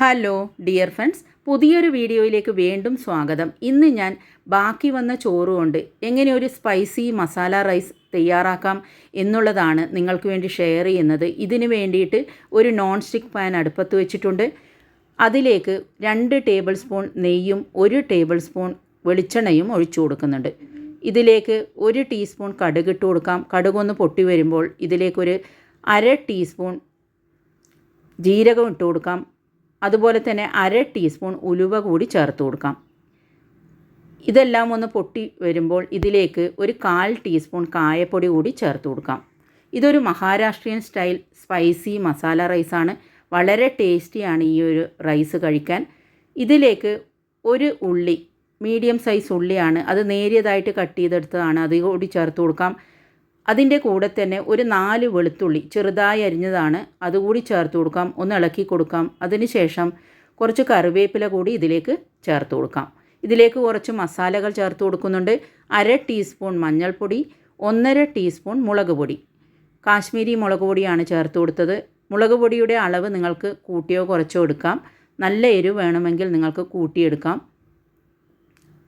Hello dear friends പുതിയൊരു വീഡിയോയിലേക്ക് വീണ്ടും സ്വാഗതം. ഇന്ന് ഞാൻ ബാക്കി വന്ന ചോറുകൊണ്ട് എങ്ങനെ ഒരു സ്പൈസി മസാല റൈസ് തയ്യാറാക്കാം എന്നുള്ളതാണ് നിങ്ങൾക്ക് വേണ്ടി ഷെയർ ചെയ്യുന്നത്. ഇതിന് വേണ്ടിയിട്ട് ഒരു നോൺ സ്റ്റിക്ക് പാൻ അടുപ്പത്ത് വെച്ചിട്ടുണ്ട്. അതിലേക്ക് രണ്ട് ടേബിൾ സ്പൂൺ നെയ്യും ഒരു ടേബിൾ സ്പൂൺ വെളിച്ചെണ്ണയും ഒഴിച്ചു കൊടുക്കുന്നുണ്ട്. ഇതിലേക്ക് ഒരു ടീസ്പൂൺ കടുക് ഇട്ട് കൊടുക്കാം. കടുകൊന്ന് പൊട്ടി വരുമ്പോൾ ഇതിലേക്കൊരു അര ടീസ്പൂൺ ജീരകം ഇട്ട് കൊടുക്കാം. അതുപോലെ തന്നെ അര ടീസ്പൂൺ ഉലുവ കൂടി ചേർത്ത് കൊടുക്കാം. ഇതെല്ലാം ഒന്ന് പൊട്ടി വരുമ്പോൾ ഇതിലേക്ക് ഒരു കാൽ ടീസ്പൂൺ കായപ്പൊടി കൂടി ചേർത്ത് കൊടുക്കാം. ഇതൊരു മഹാരാഷ്ട്രീയൻ സ്റ്റൈൽ സ്പൈസി മസാല റൈസാണ്. വളരെ ടേസ്റ്റിയാണ് ഈ ഒരു റൈസ് കഴിക്കാൻ. ഇതിലേക്ക് ഒരു ഉള്ളി മീഡിയം സൈസ് ഉള്ളിയാണ്. അത് നേരിയതായിട്ട് കട്ട് ചെയ്തെടുത്തതാണ്. അത് കൂടി ചേർത്ത് കൊടുക്കാം. അതിന്റെ കൂടെ തന്നെ ഒരു നാല് വെളുത്തുള്ളി ചെറുതായി അരിഞ്ഞതാണ്. അതുകൂടി ചേർത്ത് കൊടുക്കാം. ഒന്ന് ഇളക്കി കൊടുക്കാം. അതിനുശേഷം കുറച്ച് കറിവേപ്പില കൂടി ഇതിലേക്ക് ചേർത്ത് കൊടുക്കാം. ഇതിലേക്ക് കുറച്ച് മസാലകൾ ചേർത്ത് കൊടുക്കുന്നുണ്ട്. അര ടീസ്പൂൺ മഞ്ഞൾപ്പൊടി ഒന്നര ടീസ്പൂൺ മുളക് പൊടി. കാശ്മീരി മുളക് പൊടിയാണ് ചേർത്ത് കൊടുത്തത്. മുളക് പൊടിയുടെ അളവ് നിങ്ങൾക്ക് കൂട്ടിയോ കുറച്ചോ എടുക്കാം. നല്ല എരിവ് വേണമെങ്കിൽ നിങ്ങൾക്ക് കൂട്ടിയെടുക്കാം.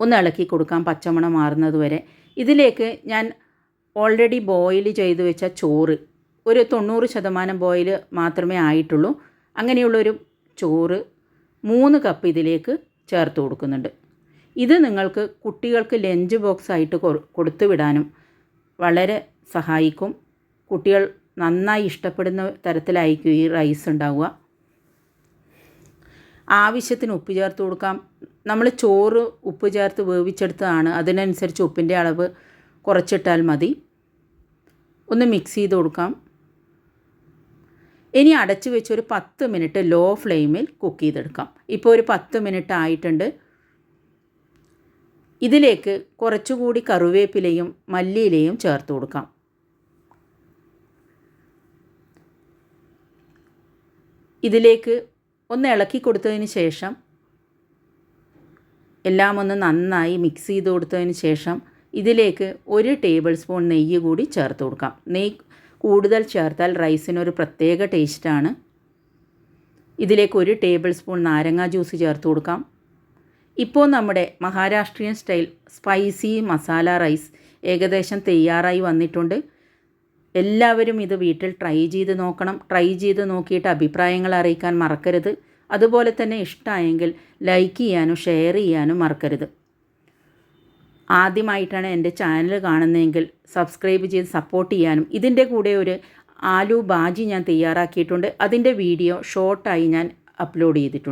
ഒന്ന് ഇളക്കി കൊടുക്കാം. പച്ചമണം മാറുന്നത് വരെ. ഇതിലേക്ക് ഞാൻ ഓൾറെഡി ബോയിൽ ചെയ്ത് വെച്ച ചോറ്. ഒരു തൊണ്ണൂറ് ശതമാനം ബോയിൽ മാത്രമേ ആയിട്ടുള്ളൂ. അങ്ങനെയുള്ളൊരു ചോറ് മൂന്ന് കപ്പ് ഇതിലേക്ക് ചേർത്ത് കൊടുക്കുന്നുണ്ട്. ഇത് നിങ്ങൾക്ക് കുട്ടികൾക്ക് ലഞ്ച് ബോക്സ് ആയിട്ട് കൊടുത്തു വിടാനും വളരെ സഹായിക്കും. കുട്ടികൾ നന്നായി ഇഷ്ടപ്പെടുന്ന തരത്തിലായിരിക്കും ഈ റൈസ് ഉണ്ടാവുക. ആവശ്യത്തിന് ഉപ്പ് ചേർത്ത് കൊടുക്കാം. നമ്മൾ ചോറ് ഉപ്പ് ചേർത്ത് വേവിച്ചെടുത്തതാണ്. അതിനനുസരിച്ച് ഉപ്പിന്റെ അളവ് കുറച്ചിട്ടാൽ മതി. ഒന്ന് മിക്സ് ചെയ്ത് കൊടുക്കാം. ഇനി അടച്ചു വെച്ച് ഒരു പത്ത് മിനിറ്റ് ലോ ഫ്ലെയിമിൽ കുക്ക് ചെയ്തെടുക്കാം. ഇപ്പോൾ ഒരു പത്ത് മിനിറ്റ് ആയിട്ടുണ്ട്. ഇതിലേക്ക് കുറച്ചുകൂടി കറിവേപ്പിലയും മല്ലിയിലയും ചേർത്ത് കൊടുക്കാം. ഇതിലേക്ക് ഒന്ന് ഇളക്കി കൊടുത്തതിന് ശേഷം എല്ലാം ഒന്ന് നന്നായി മിക്സ് ചെയ്ത് കൊടുത്തതിന് ശേഷം ഇതിലേക്ക് ഒരു ടേബിൾ സ്പൂൺ നെയ്യ് കൂടി ചേർത്ത് കൊടുക്കാം. നെയ്യ് കൂടുതൽ ചേർത്താൽ റൈസിനൊരു പ്രത്യേക ടേസ്റ്റാണ്. ഇതിലേക്ക് ഒരു ടേബിൾ സ്പൂൺ നാരങ്ങ ജ്യൂസ് ചേർത്ത് കൊടുക്കാം. ഇപ്പോൾ നമ്മുടെ Maharashtrian style spicy masala rice ഏകദേശം തയ്യാറായി വന്നിട്ടുണ്ട്. എല്ലാവരും ഇത് വീട്ടിൽ ട്രൈ ചെയ്ത് നോക്കണം. ട്രൈ ചെയ്ത് നോക്കിയിട്ട് അഭിപ്രായങ്ങൾ അറിയിക്കാൻ മറക്കരുത്. അതുപോലെ തന്നെ ഇഷ്ടമായെങ്കിൽ ലൈക്ക് ചെയ്യാനും ഷെയർ ചെയ്യാനും മറക്കരുത്. ആദ്യമായിട്ടാണ് എന്റെ ചാനൽ കാണുന്നതെങ്കിൽ സബ്സ്ക്രൈബ് ചെയ്ത് സപ്പോർട്ട് ചെയ്യാനും ഇതിന്റെ കൂടെ ഒരു ആലു ബാജി ഞാൻ തയ്യാറാക്കിയിട്ടുണ്ട്. അതിന്റെ വീഡിയോ ഷോർട്ടായി ഞാൻ അപ്ലോഡ് ചെയ്തിട്ടുണ്ട്.